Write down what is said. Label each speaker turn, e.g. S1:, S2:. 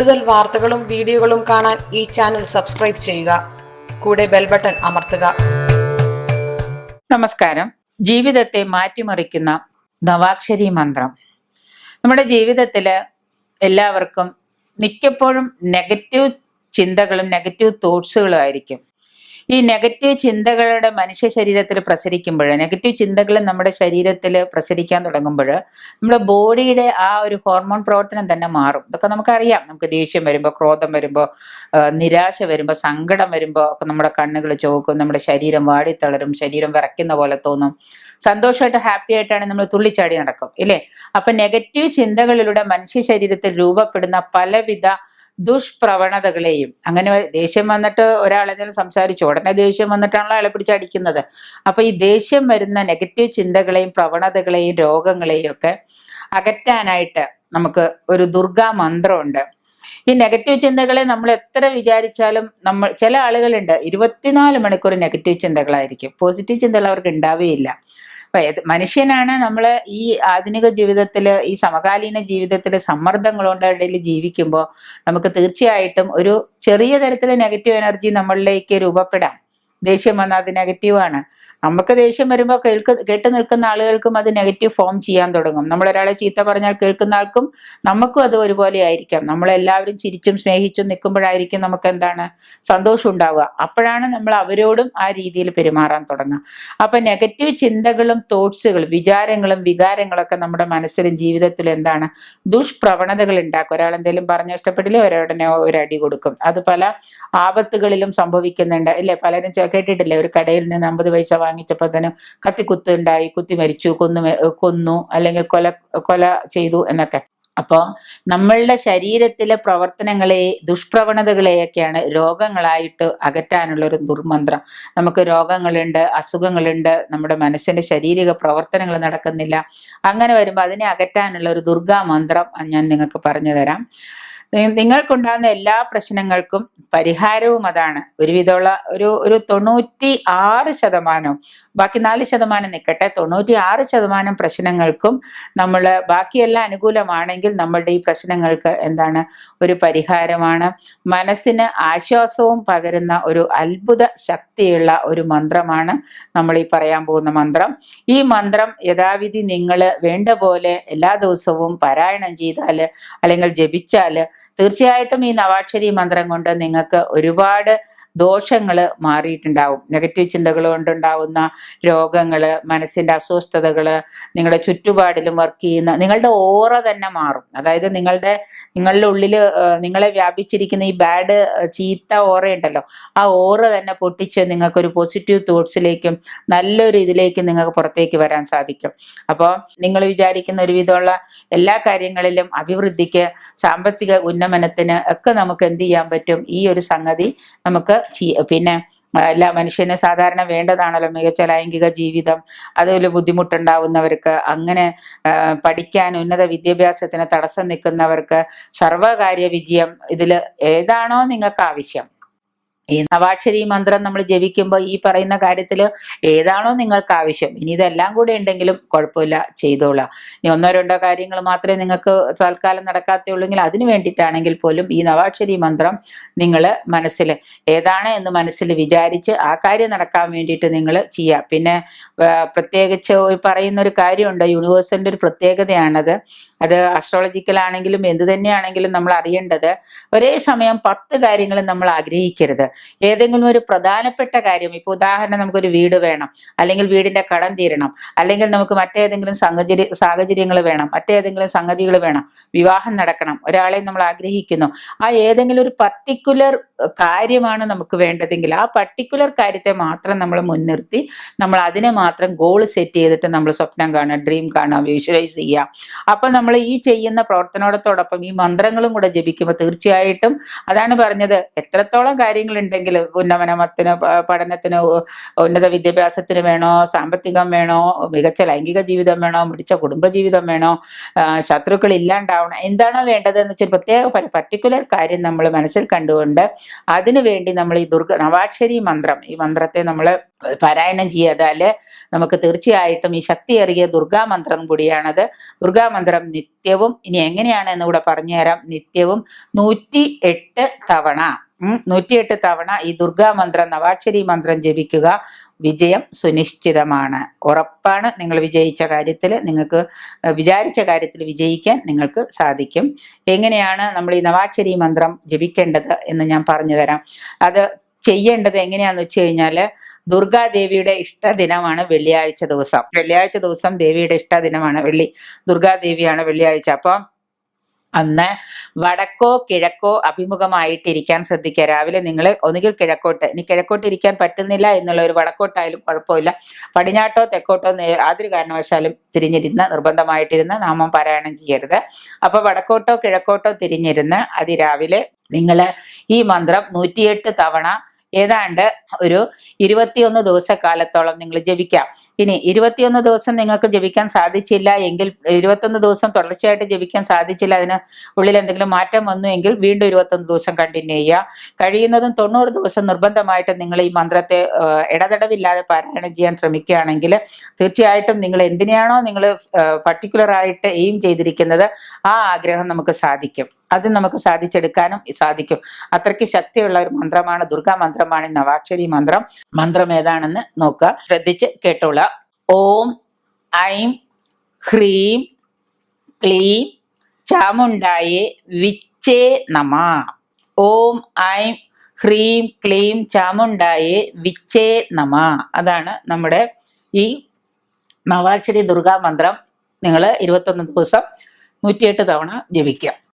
S1: കൂടുതൽ വാർത്തകളും വീഡിയോകളും കാണാൻ ഈ ചാനൽ സബ്സ്ക്രൈബ് ചെയ്യുക. കൂടെ ബെൽ ബട്ടൺ അമർത്തുക.
S2: നമസ്കാരം. ജീവിതത്തെ മാറ്റിമറിക്കുന്ന നവാക്ഷരി മന്ത്രം. നമ്മുടെ ജീവിതത്തിൽ എല്ലാവർക്കും മിക്കപ്പോഴും നെഗറ്റീവ് ചിന്തകളും നെഗറ്റീവ് തോട്ട്സുകളും ആയിരിക്കും. ഈ നെഗറ്റീവ് ചിന്തകളുടെ മനുഷ്യ ശരീരത്തിൽ പ്രസരിക്കുമ്പോൾ നെഗറ്റീവ് ചിന്തകൾ നമ്മുടെ ശരീരത്തിൽ പ്രസരിക്കാൻ തുടങ്ങുമ്പോൾ നമ്മുടെ ബോഡിയുടെ ആ ഒരു ഹോർമോൺ പ്രവർത്തനം തന്നെ മാറും. ഇതൊക്കെ നമുക്കറിയാം. നമുക്ക് ദേഷ്യം വരുമ്പോൾ ക്രോധം വരുമ്പോൾ നിരാശ വരുമ്പോൾ സങ്കടം വരുമ്പോൾ ഒക്കെ നമ്മുടെ കണ്ണുകൾ ചോക്കും നമ്മുടെ ശരീരം വാടിത്തളരും ശരീരം വിറയ്ക്കുന്ന പോലെ തോന്നും. സന്തോഷമായിട്ട് ഹാപ്പി ആയിട്ടാണ് നമ്മൾ തുള്ളിച്ചാടി നടക്കും ഇല്ലേ? അപ്പൊ നെഗറ്റീവ് ചിന്തകളിലൂടെ മനുഷ്യ ശരീരത്തിൽ രൂപപ്പെടുന്ന പലവിധ ദുഷ്പ്രവണതകളെയും. അങ്ങനെ ദേഷ്യം വന്നിട്ട് ഒരാൾ എന്തെങ്കിലും സംസാരിച്ചു ഉടനെ ദേഷ്യം വന്നിട്ടാണല്ലോ അയാളെ പിടിച്ചടിക്കുന്നത് അപ്പൊ ഈ ദേഷ്യം വരുന്ന നെഗറ്റീവ് ചിന്തകളെയും പ്രവണതകളെയും രോഗങ്ങളെയും ഒക്കെ അകറ്റാനായിട്ട് നമുക്ക് ഒരു ദുർഗാ മന്ത്രമുണ്ട്. ഈ നെഗറ്റീവ് ചിന്തകളെ നമ്മൾ എത്ര വിചാരിച്ചാലും നമ്മൾ ചില ആളുകളുണ്ട് ഇരുപത്തിനാല് മണിക്കൂർ നെഗറ്റീവ് ചിന്തകളായിരിക്കും. പോസിറ്റീവ് ചിന്തകൾ അവർക്ക് ഉണ്ടാവുകയില്ല മനുഷ്യനാണ് നമ്മൾ ഈ ആധുനിക ജീവിതത്തിൽ ഈ സമകാലീന ജീവിതത്തിൽ സമ്മർദ്ദങ്ങളുടെ ഇടയിൽ ജീവിക്കുമ്പോൾ നമുക്ക് തീർച്ചയായിട്ടും ഒരു ചെറിയ തരത്തിലെ നെഗറ്റീവ് എനർജി നമ്മളിലേക്ക് രൂപപ്പെടാം. ദേഷ്യം വന്നാൽ അത് നെഗറ്റീവാണ് നമുക്ക് ദേഷ്യം വരുമ്പോൾ കേൾക്ക് കേട്ട് നിൽക്കുന്ന ആളുകൾക്കും അത് നെഗറ്റീവ് ഫോം ചെയ്യാൻ തുടങ്ങും. നമ്മളൊരാളെ ചീത്ത പറഞ്ഞാൽ കേൾക്കുന്ന ആൾക്കും നമുക്കും അത് ഒരുപോലെ ആയിരിക്കാം. നമ്മളെല്ലാവരും ചിരിച്ചും സ്നേഹിച്ചും നിൽക്കുമ്പോഴായിരിക്കും നമുക്ക് എന്താണ് സന്തോഷം ഉണ്ടാവുക. അപ്പോഴാണ് നമ്മൾ അവരോടും ആ രീതിയിൽ പെരുമാറാൻ തുടങ്ങുക. അപ്പൊ നെഗറ്റീവ് ചിന്തകളും തോട്ട്സുകളും വിചാരങ്ങളും വികാരങ്ങളൊക്കെ നമ്മുടെ മനസ്സിലും ജീവിതത്തിലും എന്താണ് ദുഷ്പ്രവണതകൾ ഉണ്ടാക്കും. ഒരാൾ എന്തെങ്കിലും പറഞ്ഞ ഇഷ്ടപ്പെട്ടില്ലേ ഒരാടനെ ഒരു അടി കൊടുക്കും. അത് പല ആപത്തുകളിലും സംഭവിക്കുന്നുണ്ട്. അല്ലെ പലരും കേട്ടിട്ടില്ലേ? ഒരു കടയിൽ നിന്ന് അമ്പത് പൈസ വാങ്ങിച്ചപ്പോൾ തന്നെ കത്തിക്കുത്ത് ഉണ്ടായി കുത്തി മരിച്ചു കൊന്നു കൊന്നു അല്ലെങ്കിൽ കൊല കൊല ചെയ്തു എന്നൊക്കെ. അപ്പോൾ നമ്മളുടെ ശരീരത്തിലെ പ്രവർത്തനങ്ങളെ ദുഷ്പ്രവണതകളെയൊക്കെയാണ് രോഗങ്ങളായിട്ട് അകറ്റാനുള്ള ഒരു ദുർമന്ത്രം. നമുക്ക് രോഗങ്ങളുണ്ട് അസുഖങ്ങളുണ്ട് നമ്മുടെ മനസ്സിന്റെ ശാരീരിക പ്രവർത്തനങ്ങൾ നടക്കുന്നില്ല. അങ്ങനെ വരുമ്പോൾ അതിനെ അകറ്റാനുള്ള ഒരു ദുർഗാ മന്ത്രം ഞാൻ നിങ്ങൾക്ക് പറഞ്ഞു തരാം. നിങ്ങൾക്കുണ്ടാകുന്ന എല്ലാ പ്രശ്നങ്ങൾക്കും പരിഹാരവും അതാണ്. ഒരുവിധമുള്ള ഒരു ഒരു തൊണ്ണൂറ്റി ആറ് ശതമാനം ബാക്കി നാല് ശതമാനം നിൽക്കട്ടെ തൊണ്ണൂറ്റി ആറ് ശതമാനം പ്രശ്നങ്ങൾക്കും നമ്മൾ ബാക്കിയെല്ലാം അനുകൂലമാണെങ്കിൽ നമ്മളുടെ ഈ പ്രശ്നങ്ങൾക്ക് എന്താണ്? ഒരു പരിഹാരമാണ്. മനസ്സിന് ആശ്വാസവും പകരുന്ന ഒരു അത്ഭുത ശക്തിയുള്ള ഒരു മന്ത്രമാണ് നമ്മൾ ഈ പറയാൻ പോകുന്ന മന്ത്രം. ഈ മന്ത്രം യഥാവിധി നിങ്ങൾ വേണ്ട പോലെ എല്ലാ ദിവസവും പാരായണം ചെയ്താൽ അല്ലെങ്കിൽ ജപിച്ചാൽ തീർച്ചയായിട്ടും ഈ നവാക്ഷരി മന്ത്രം കൊണ്ട് നിങ്ങൾക്ക് ഒരുപാട് ദോഷങ്ങൾ മാറിയിട്ടുണ്ടാവും. നെഗറ്റീവ് ചിന്തകൾ കൊണ്ടുണ്ടാവുന്ന രോഗങ്ങൾ മനസ്സിന്റെ അസ്വസ്ഥതകൾ നിങ്ങളുടെ ചുറ്റുപാടിലും വർക്ക് ചെയ്യുന്ന നിങ്ങളുടെ ഓറ തന്നെ മാറും. അതായത് നിങ്ങളുടെ നിങ്ങളുടെ ഉള്ളിൽ നിങ്ങളെ വ്യാപിച്ചിരിക്കുന്ന ഈ ബാഡ് ചീത്ത ഓറയുണ്ടല്ലോ ആ ഓറ തന്നെ പൊട്ടിച്ച് നിങ്ങൾക്കൊരു പോസിറ്റീവ് തോട്ട്സിലേക്കും നല്ലൊരു ഇതിലേക്കും നിങ്ങൾക്ക് പുറത്തേക്ക് വരാൻ സാധിക്കും. അപ്പോൾ നിങ്ങൾ വിചാരിക്കുന്ന ഒരു വിധമുള്ള എല്ലാ കാര്യങ്ങളിലും അഭിവൃദ്ധിക്ക് സാമ്പത്തിക ഉന്നമനത്തിന് ഒക്കെ നമുക്ക് എന്ത് ചെയ്യാൻ പറ്റും? ഈ ഒരു സംഗതി നമുക്ക് പിന്നെ എല്ലാ മനുഷ്യന് സാധാരണ വേണ്ടതാണല്ലോ. മികച്ച ലൈംഗിക ജീവിതം അതുപോലെ ബുദ്ധിമുട്ടുണ്ടാവുന്നവർക്ക് അങ്ങനെ പഠിക്കാൻ ഉന്നത വിദ്യാഭ്യാസത്തിന് തടസ്സം നിൽക്കുന്നവർക്ക് സർവകാര്യ വിജയം ഇതിൽ ഏതാണോ നിങ്ങൾക്ക് ആവശ്യം ഈ നവാക്ഷരി മന്ത്രം നമ്മൾ ജപിക്കുമ്പോൾ ഈ പറയുന്ന കാര്യത്തിൽ ഏതാണോ നിങ്ങൾക്ക് ആവശ്യം. ഇനി ഇതെല്ലാം കൂടി ഉണ്ടെങ്കിലും കുഴപ്പമില്ല ചെയ്തോളാം. ഇനി ഒന്നോ രണ്ടോ കാര്യങ്ങൾ മാത്രമേ നിങ്ങൾക്ക് തൽക്കാലം നടക്കാത്തുള്ളൂങ്കിൽ അതിന് വേണ്ടിയിട്ടാണെങ്കിൽ പോലും ഈ നവാക്ഷരി മന്ത്രം നിങ്ങൾ മനസ്സിൽ ഏതാണ് എന്ന് മനസ്സിൽ വിചാരിച്ച് ആ കാര്യം നടക്കാൻ വേണ്ടിയിട്ട് നിങ്ങൾ ചെയ്യുക പിന്നെ പ്രത്യേകിച്ച് പറയുന്ന ഒരു കാര്യമുണ്ട്. യൂണിവേഴ്സിന്റെ ഒരു പ്രത്യേകതയാണത്. അത് അസ്ട്രോളജിക്കൽ ആണെങ്കിലും എന്ത് തന്നെയാണെങ്കിലും നമ്മൾ അറിയേണ്ടത് ഒരേ സമയം പത്ത് കാര്യങ്ങൾ നമ്മൾ ആഗ്രഹിക്കരുത്. ഏതെങ്കിലും ഒരു പ്രധാനപ്പെട്ട കാര്യം ഇപ്പോൾ ഉദാഹരണം നമുക്കൊരു വീട് വേണം അല്ലെങ്കിൽ വീടിന്റെ കടം തീരണം അല്ലെങ്കിൽ നമുക്ക് മറ്റേതെങ്കിലും സാഹചര്യ സാഹചര്യങ്ങൾ വേണം മറ്റേതെങ്കിലും സംഗതികൾ വേണം വിവാഹം നടക്കണം ഒരാളെ നമ്മൾ ആഗ്രഹിക്കുന്നു. ആ ഏതെങ്കിലും ഒരു പർട്ടിക്കുലർ കാര്യമാണ് നമുക്ക് വേണ്ടതെങ്കിൽ ആ പർട്ടിക്കുലർ കാര്യത്തെ മാത്രം നമ്മൾ മുൻനിർത്തി നമ്മൾ അതിനെ മാത്രം ഗോൾ സെറ്റ് ചെയ്തിട്ട് നമ്മൾ സ്വപ്നം കാണുക ഡ്രീം കാണുക വിഷ്വലൈസ് ചെയ്യുക. അപ്പൊ നമ്മൾ ഈ ചെയ്യുന്ന പ്രവർത്തനത്തോടൊപ്പം ഈ മന്ത്രങ്ങളും കൂടെ ജപിക്കുമ്പോൾ തീർച്ചയായിട്ടും അതാണ് പറഞ്ഞത് എത്രത്തോളം കാര്യങ്ങളുണ്ട് എന്തെങ്കിലും ഉന്നമനത്തിന് പഠനത്തിന് ഉന്നത വിദ്യാഭ്യാസത്തിന് വേണോ സാമ്പത്തികം വേണോ മികച്ച ലൈംഗിക ജീവിതം വേണോ മികച്ച കുടുംബജീവിതം വേണോ ആ, ശത്രുക്കൾ ഇല്ലാണ്ടാവണം എന്താണോ വേണ്ടതെന്ന് വെച്ചാൽ പ്രത്യേക പർട്ടിക്കുലർ കാര്യം നമ്മൾ മനസ്സിൽ കണ്ടുകൊണ്ട് അതിനു വേണ്ടി നമ്മൾ ഈ ദുർഗ നവാക്ഷരി മന്ത്രം ഈ മന്ത്രത്തെ നമ്മൾ പാരായണം ചെയ്താൽ നമുക്ക് തീർച്ചയായിട്ടും ഈ ശക്തിയേറിയ ദുർഗാ മന്ത്രം കൂടിയാണത്. ദുർഗാ മന്ത്രം നിത്യവും ഇനി എങ്ങനെയാണ് എന്ന് കൂടെ പറഞ്ഞുതരാം. നിത്യവും നൂറ്റി എട്ട് തവണ. നൂറ്റിയെട്ട് തവണ ഈ ദുർഗാ മന്ത്രം നവാക്ഷരി മന്ത്രം ജപിക്കുക വിജയം സുനിശ്ചിതമാണ്. ഉറപ്പാണ് നിങ്ങൾ വിജയിച്ച കാര്യത്തിൽ നിങ്ങൾക്ക് വിചാരിച്ച കാര്യത്തിൽ വിജയിക്കാൻ നിങ്ങൾക്ക് സാധിക്കും. എങ്ങനെയാണ് നമ്മൾ ഈ നവാക്ഷരി മന്ത്രം ജപിക്കേണ്ടത് എന്ന് ഞാൻ പറഞ്ഞു തരാം. അത് ചെയ്യേണ്ടത് എങ്ങനെയാന്ന് വെച്ച് കഴിഞ്ഞാൽ ദുർഗാദേവിയുടെ ഇഷ്ടദിനമാണ് വെള്ളിയാഴ്ച ദിവസം. വെള്ളിയാഴ്ച ദിവസം ദേവിയുടെ ഇഷ്ടദിനമാണ് വെള്ളി. ദുർഗാദേവിയാണ് വെള്ളിയാഴ്ച. അപ്പം അന്ന് വടക്കോ കിഴക്കോ അഭിമുഖമായിട്ടിരിക്കാൻ ശ്രദ്ധിക്കുക. രാവിലെ നിങ്ങൾ ഒന്നുകിൽ കിഴക്കോട്ട് ഇനി കിഴക്കോട്ട് ഇരിക്കാൻ പറ്റുന്നില്ല എന്നുള്ള ഒരു വടക്കോട്ടായാലും കുഴപ്പമില്ല. പടിഞ്ഞാട്ടോ തെക്കോട്ടോ യാതൊരു കാരണവശാലും തിരിഞ്ഞിരുന്ന് നിർബന്ധമായിട്ടിരുന്ന് നാമം പാരായണം ചെയ്യരുത്. അപ്പൊ വടക്കോട്ടോ കിഴക്കോട്ടോ തിരിഞ്ഞിരുന്ന് അതിരാവിലെ നിങ്ങൾ ഈ മന്ത്രം നൂറ്റിയെട്ട് തവണ ഏതാണ്ട് ഒരു ഇരുപത്തിയൊന്ന് ദിവസക്കാലത്തോളം നിങ്ങൾ ജപിക്കാം. ഇനി ഇരുപത്തിയൊന്ന് ദിവസം നിങ്ങൾക്ക് ജപിക്കാൻ സാധിച്ചില്ല എങ്കിൽ ഇരുപത്തൊന്ന് ദിവസം തുടർച്ചയായിട്ട് ജപിക്കാൻ സാധിച്ചില്ല അതിന് ഉള്ളിൽ എന്തെങ്കിലും മാറ്റം വന്നു എങ്കിൽ വീണ്ടും ഇരുപത്തൊന്ന് ദിവസം കണ്ടിന്യൂ ചെയ്യുക. കഴിയുന്നതും തൊണ്ണൂറ് ദിവസം നിർബന്ധമായിട്ട് നിങ്ങൾ ഈ മന്ത്രത്തെ ഇടതടവില്ലാതെ പാരായണം ചെയ്യാൻ ശ്രമിക്കുകയാണെങ്കിൽ തീർച്ചയായിട്ടും നിങ്ങൾ എന്തിനാണോ നിങ്ങൾ പർട്ടിക്കുലർ ആയിട്ട് എയിം ചെയ്തിരിക്കുന്നത് ആ ആഗ്രഹം നമുക്ക് സാധിക്കും. അത് നമുക്ക് സാധിച്ചെടുക്കാനും സാധിക്കും. അത്രയ്ക്ക് ശക്തിയുള്ള ഒരു മന്ത്രമാണ് ദുർഗാ മന്ത്രമാണ് നവാക്ഷരി മന്ത്രം. മന്ത്രം ഏതാണെന്ന് നോക്കുക. ശ്രദ്ധിച്ച് കേട്ടോള. ഓം ഐം ഹ്രീം ക്ലീം ചാമുണ്ടായെ വിച്ചേ നമ. ഓം ഐം ഹ്രീം ക്ലീം ചാമുണ്ടായെ വിച്ചേ നമ. അതാണ് നമ്മുടെ ഈ നവാക്ഷരി ദുർഗാ മന്ത്രം. നിങ്ങൾ ഇരുപത്തൊന്ന് ദിവസം നൂറ്റിയെട്ട് തവണ ജപിക്കുക.